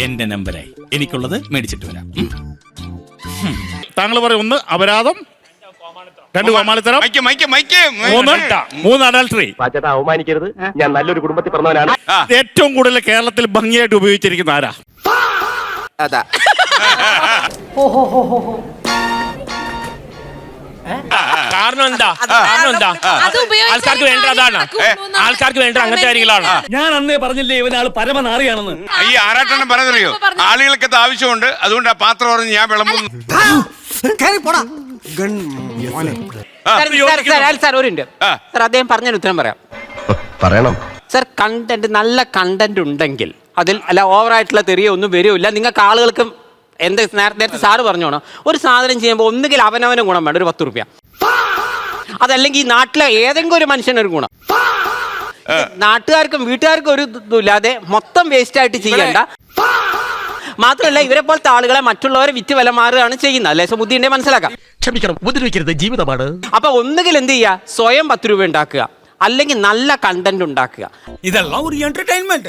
എന്റെ നമ്പരായി. എനിക്കുള്ളത് മേടിച്ചിട്ട് വരാം. താങ്കൾ പറയും ഒന്ന് അപരാധം. രണ്ട് കോമാളിത്തരം. Mike mike mike. മൂന്ന് മൂന്ന് അഡൽട്ടറി പാച്ചേട്ടാ അവമാനിക്കരുത്. ഞാൻ നല്ലൊരു കുടുംബത്തിൽ പിറന്നവനാണ്. ഏറ്റവും കൂടുതൽ കേരളത്തിൽ ഭംഗിയായിട്ട് ഉപയോഗിച്ചിരിക്കുന്ന ആരാ? അതാ. കാരണം എന്താ? കാരണം എന്താ? അത് ആൾക്കാർക്ക് വേണ്ട അതാണ്. ആൾക്കാർക്ക് വേണ്ട അങ്ങനത്തെ കാര്യങ്ങളാണ്. ഞാൻ അന്നേ പറഞ്ഞില്ലേ ഇവനാൾ പരമനാറിയാണെന്ന്. ഈ ആറാട്ടെണ്ണം പറയുന്നറിയോ ആളുകൾക്ക് ഇത് ആവശ്യമുണ്ട്. അതുകൊണ്ട് ആ പാത്രം പറഞ്ഞ് ഞാൻ വിളമ്പുന്നു. സാർ, സാർ, സാർ, അല്ല, സാർ ഒരു മിനിറ്റ് ആ. സാർ അദ്ദേഹം പറഞ്ഞതിന് ഉത്തരം പറയാം. പറയണം. സാർ കണ്ടന്റ് നല്ല കണ്ടന്റ് ഉണ്ടെങ്കിൽ അതിൽ അല്ല ഓവറായിട്ടുള്ള തെറിയോ ഒന്നും വരില്ല നിങ്ങൾക്ക് ആളുകൾക്കും എന്ത് നേര- നേരത്തെ സാറ് പറഞ്ഞോണം. ഒരു സാധനം ചെയ്യുമ്പോൾ ഒന്നുകിൽ അവനവനും ഗുണം വേണം ഒരു പത്ത് റുപ്യ. അതല്ലെങ്കിൽ ഈ നാട്ടിലെ ഏതെങ്കിലും ഒരു മനുഷ്യനൊരു ഗുണം. നാട്ടുകാർക്കും വീട്ടുകാർക്കും ഒരു ഇതില്ലാതെ ഇല്ലാതെ മൊത്തം വേസ്റ്റ് ആയിട്ട് ചെയ്യണ്ട. മാത്രമല്ല ഇവരെ പോലത്തെ ആളുകളെ മറ്റുള്ളവരെ വിറ്റ് വില മാറുകയാണ് ചെയ്യുന്നത്. അല്ലെ? ബുദ്ധി ബുദ്ധിന്റെ മനസ്സിലാക്കാം. ക്ഷമിക്കണം ഉപദ്രവിക്കരുത്. ജീവിതമാണ്. അപ്പൊ ഒന്നുകിൽ എന്ത് ചെയ്യുക? സ്വയം പത്ത് രൂപ ഉണ്ടാക്കുക. അല്ലെങ്കിൽ നല്ല കണ്ടന്റ് ഉണ്ടാക്കുക. ഇതെല്ലാം ഒരു എന്റർടൈൻമെന്റ്